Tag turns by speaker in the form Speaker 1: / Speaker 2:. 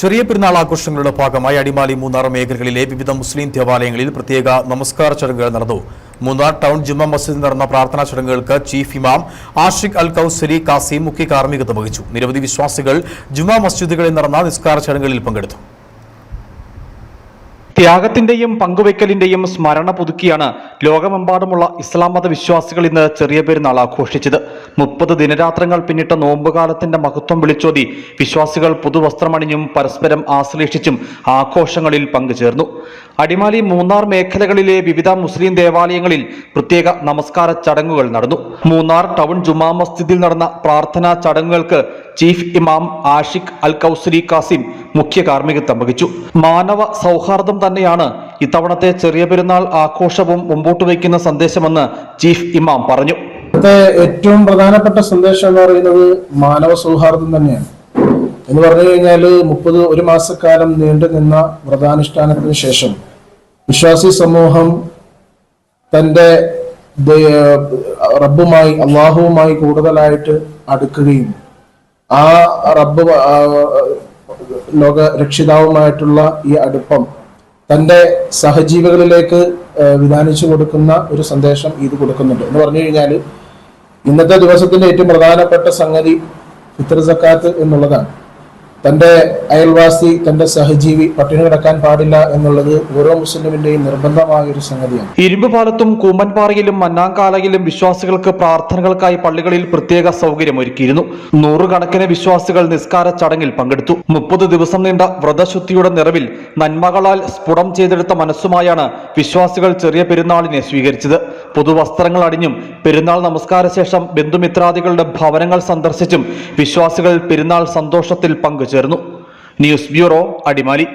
Speaker 1: ചെറിയ പെരുന്നാൾ ആഘോഷങ്ങളുടെ ഭാഗമായി അടിമാലി മൂന്നാർ മേഖലകളിലെ വിവിധ മുസ്ലിം ദേവാലയങ്ങളിൽ പ്രത്യേക നമസ്കാര ചടങ്ങുകൾ നടന്നു. മൂന്നാർ ടൗൺ ജുമ്മ മസ്ജിദിൽ നടന്ന പ്രാർത്ഥനാ ചടങ്ങുകൾക്ക് ചീഫ് ഇമാം ആഷിഖ് അൽ കൌസരി കാസിം മുഖ്യ കാർമ്മികത്വം വഹിച്ചു. നിരവധി വിശ്വാസികൾ ജുമാ മസ്ജിദുകളിൽ നടന്ന നിസ്കാര ചടങ്ങുകളിൽ പങ്കെടുത്തു.
Speaker 2: ത്യാഗത്തിന്റെയും പങ്കുവയ്ക്കലിന്റെയും സ്മരണ പുതുക്കിയാണ് ലോകമെമ്പാടുമുള്ള ഇസ്ലാം മത വിശ്വാസികൾ ഇന്ന് ചെറിയ പെരുന്നാൾ ആഘോഷിച്ചത് മുപ്പത് ദിനരാത്രങ്ങൾ പിന്നിട്ട നോമ്പുകാലത്തിന്റെ മഹത്വം വിളിച്ചോതി വിശ്വാസികൾ പുതുവസ്ത്രമണിഞ്ഞും പരസ്പരം ആശ്ലേഷിച്ചും ആഘോഷങ്ങളിൽ പങ്കുചേർന്നു. അടിമാലി മൂന്നാർ മേഖലകളിലെ വിവിധ മുസ്ലിം ദേവാലയങ്ങളിൽ പ്രത്യേക നമസ്കാര ചടങ്ങുകൾ നടന്നു. മൂന്നാർ ടൗൺ ജുമാ മസ്ജിദിൽ നടന്ന പ്രാർത്ഥനാ ചടങ്ങുകൾക്ക് ചീഫ് ഇമാം ആഷിഖ് അൽ കൌസരി കാസിം മുഖ്യ കാർമ്മികത്വം വഹിച്ചു. മാനവ സൗഹാർദ്ദം തന്നെയാണ് ഇത്തവണത്തെ ചെറിയ പെരുന്നാൾ ആഘോഷവും മുമ്പോട്ട് വയ്ക്കുന്ന സന്ദേശമെന്ന് ചീഫ് ഇമാം പറഞ്ഞു.
Speaker 3: ഏറ്റവും പ്രധാനപ്പെട്ട സന്ദേശം എന്ന് പറയുന്നത് മാനവ സൗഹാർദ്ദം തന്നെയാണ്. എന്ന് പറഞ്ഞു കഴിഞ്ഞാൽ മുപ്പത് ഒരു മാസക്കാലം നീണ്ടു നിന്ന വ്രതാനുഷ്ഠാനത്തിന് ശേഷം വിശ്വാസി സമൂഹം തന്റെ റബ്ബുമായി അള്ളാഹുവുമായി കൂടുതലായിട്ട് അടുക്കുകയും ആ റബ്ബ് ലോക രക്ഷിതാവുമായിട്ടുള്ള ഈ അടുപ്പം തന്റെ സഹജീവികളിലേക്ക് വിധാനിച്ചു കൊടുക്കുന്ന ഒരു സന്ദേശം ഇത് കൊടുക്കുന്നുണ്ട്. എന്ന് പറഞ്ഞു കഴിഞ്ഞാൽ ഇന്നത്തെ ദിവസത്തിന്റെ ഏറ്റവും പ്രധാനപ്പെട്ട സംഗതി ഫിത്തർ സക്കാത്ത് എന്നുള്ളതാണ്. തന്റെ അയൽവാസി തന്റെ സഹജീവി പട്ടിണി കിടക്കാൻ പാടില്ല എന്നുള്ളത് ഓരോ മുസ്ലിമിന്റെയും നിർബന്ധമായ ഒരു സംഗതിയാണ്
Speaker 2: ഇരുമ്പുപാലത്തും കൂമ്പൻപാറയിലും മന്നാങ്കാലയിലും വിശ്വാസികൾക്ക് പ്രാർത്ഥനകൾക്കായി പള്ളികളിൽ പ്രത്യേക സൗകര്യമൊരുക്കിയിരുന്നു നൂറുകണക്കിന് വിശ്വാസികൾ നിസ്കാര ചടങ്ങിൽ പങ്കെടുത്തു. മുപ്പത് ദിവസം നീണ്ട വ്രതശുദ്ധിയുടെ നിറവിൽ നന്മകളാൽ സ്ഫുടം ചെയ്തെടുത്ത മനസ്സുമായാണ് വിശ്വാസികൾ ചെറിയ പെരുന്നാളിനെ സ്വീകരിച്ചത്. പുതുവസ്ത്രങ്ങൾ അണിഞ്ഞും പെരുന്നാൾ നമസ്കാര ശേഷം ബന്ധുമിത്രാദികളുടെ ഭവനങ്ങൾ സന്ദർശിച്ചും വിശ്വാസികൾ പെരുന്നാൾ സന്തോഷത്തിൽ പങ്കുചേർന്നു. News bureau Adimali.